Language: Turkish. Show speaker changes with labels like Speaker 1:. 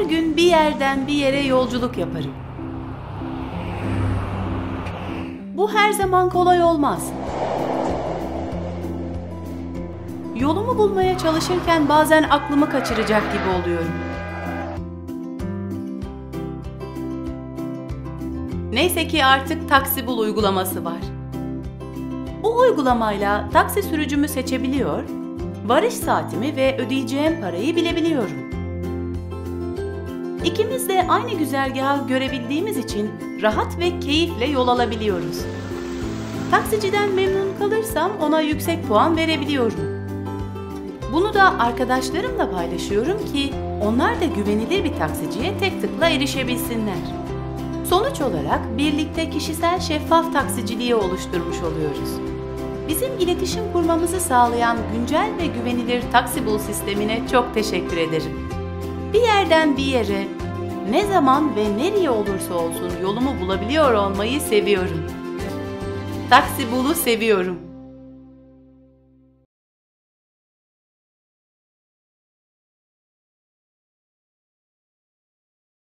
Speaker 1: Her gün bir yerden bir yere yolculuk yaparım. Bu her zaman kolay olmaz. Yolumu bulmaya çalışırken bazen aklımı kaçıracak gibi oluyorum. Neyse ki artık Taksibul uygulaması var. Bu uygulamayla taksi sürücümü seçebiliyor, varış saatimi ve ödeyeceğim parayı bilebiliyorum. İkimiz de aynı güzergahı görebildiğimiz için rahat ve keyifle yol alabiliyoruz. Taksiciden memnun kalırsam ona yüksek puan verebiliyorum. Bunu da arkadaşlarımla paylaşıyorum ki onlar da güvenilir bir taksiciye tek tıkla erişebilsinler. Sonuç olarak birlikte kişisel şeffaf taksiciliği oluşturmuş oluyoruz. Bizim iletişim kurmamızı sağlayan güncel ve güvenilir Taxibul sistemine çok teşekkür ederim. Bir yerden bir yere, ne zaman ve nereye olursa olsun yolumu bulabiliyor olmayı seviyorum. Taksibul'u seviyorum.